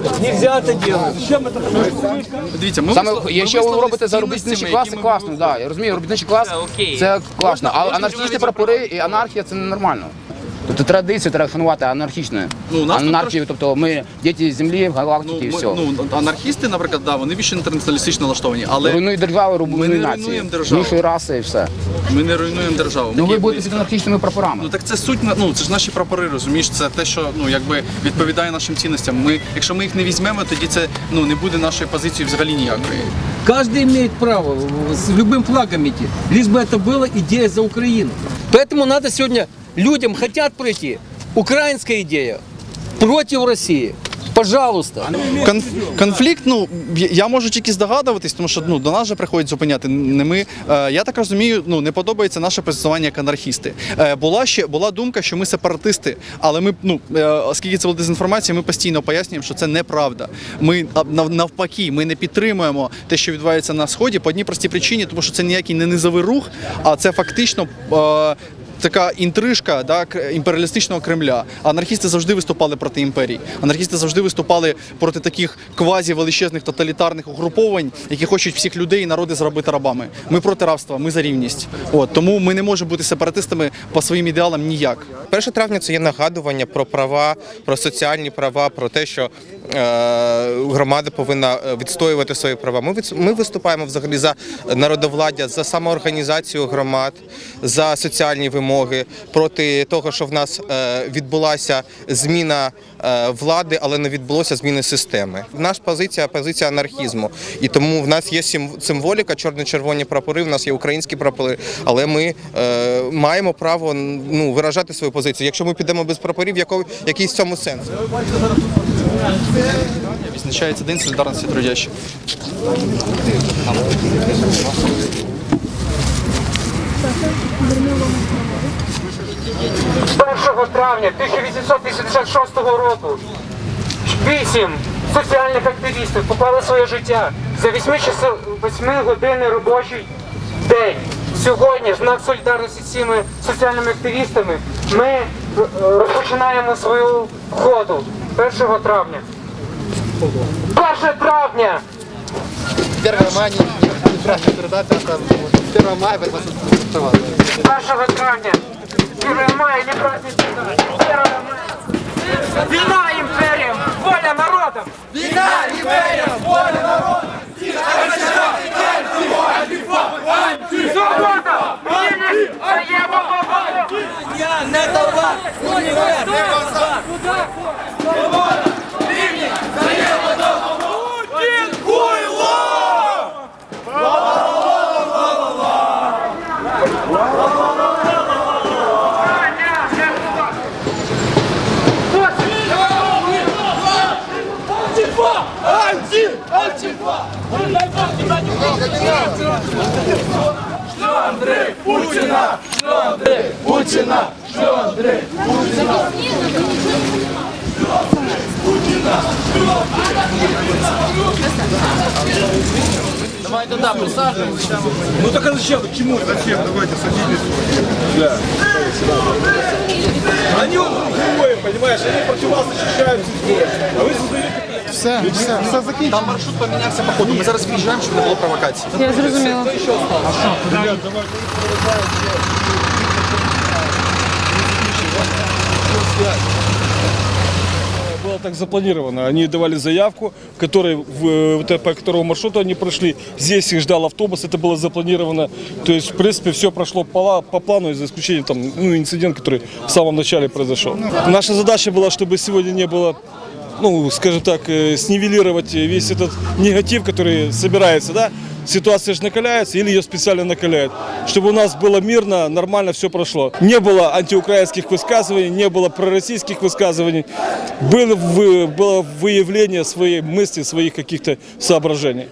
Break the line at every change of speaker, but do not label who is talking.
Нельзя це делать. Зачем это
Дивіться, ми
Саме
вислов-
якщо ви робите за
цінностями, класи, ми
класно,
будемо-
да, я розумію, робітничий клас
Це окей.
це класно, а
можна
анархічні прапори і анархія це ненормально. Тобто традицію треба шанувати анархічною.
Ну, у нас тут
Анархію, тобто ми діти землі,
Ну,
галактики і
ми-
все.
ну, анархісти, наприклад, да, вони більш інтернаціоналістично налаштовані, але
Руйнуй державу,
Ми
руйнуй
не
нації.
руйнуємо державу.
Іншої раси і все.
ми не руйнуємо державу.
Ну ви
Такі-
будете під анархічними прапорами.
Ну так це суть на- ну це ж наші прапори, розумієш? Це те, що ну якби відповідає нашим цінностям. Ми, якщо ми їх не візьмемо, тоді це ну не буде нашої позиції взагалі ніякої.
Каждый имеет право с любым флагом идти, лишь бы это была идея за Украину. Поэтому надо сегодня людям хотят пройти. Украинская идея против России. Пожалуйста.
Конф, конфлікт, ну я- можу тільки здогадуватись, тому що ну до нас же приходять зупиняти. Не ми. Е, я так розумію, ну не подобається наше позиціонування як анархісти. Е, була ще була думка, що ми сепаратисти, але ми ну е, оскільки це була дезінформація, ми постійно пояснюємо, що це неправда. Ми навпаки, ми не підтримуємо те, що відбувається на сході, по одній простій причині, тому що це ніякий не низовий рух, а це фактично. Е, така інтрижка да, імперіалістичного Кремля. Анархісти завжди виступали проти імперії. Анархісти завжди виступали проти таких квазі величезних тоталітарних угруповань, які хочуть всіх людей і народи зробити рабами. Ми проти рабства, ми за рівність. От тому ми не можемо бути сепаратистами по своїм ідеалам ніяк.
1 травня це є нагадування про права, про соціальні права, про те, що е, громада повинна е, відстоювати свої права. Ми від, ми виступаємо взагалі за народовладдя, за самоорганізацію громад, за соціальні вимоги, проти того, що в нас е, відбулася зміна е, влади, але не відбулося зміни системи. Наша позиція позиція анархізму, і тому в нас є сим- символіка, чорно-червоні прапори. В нас є українські прапори, але ми е, маємо право ну виражати свою позицію. Якщо ми підемо без прапорів, який, який в цьому сенс?
Відзначається День солідарності трудящих.
1 травня 1886 року вісім соціальних активістів поклали своє життя за 8 часов 8 годинний робочий день. Сьогодні, в знак солідарності з цими соціальними активістами, ми е, розпочинаємо свою ходу 1 травня. 1 травня! 1 травня. 1 мая, не праздник. 1 мая. Війна імперіям, воля народам! Війна імперіям, воля народам! Свобода! Вільність! Взаємопомога!
Давайте, да, присаживаемся. Ну так а зачем? К чему? Зачем? Давайте садитесь. Да. Они вот другое, понимаешь? Они против вас защищаются. А вы создаете
Там маршрут помінявся по ходу. Ми зараз виїжджаємо, щоб не було провокації.
Я зрозуміла.
Было так запланировано. Они давали заявку, который, в, э, вот это, по которому маршруту они прошли. Здесь их ждал автобус, это было запланировано. То есть, в принципе, все прошло по, по плану, за исключением там, ну, инцидент, который в самом начале произошел. Наша задача была, чтобы сегодня не было ну, скажем так, э, снивелировать весь этот негатив, который собирается, да, ситуация же накаляется или ее специально накаляют, чтобы у нас было мирно, нормально все прошло. Не было антиукраинских высказываний, не было пророссийских высказываний, было, вы- было выявление своей мысли, своих каких-то соображений.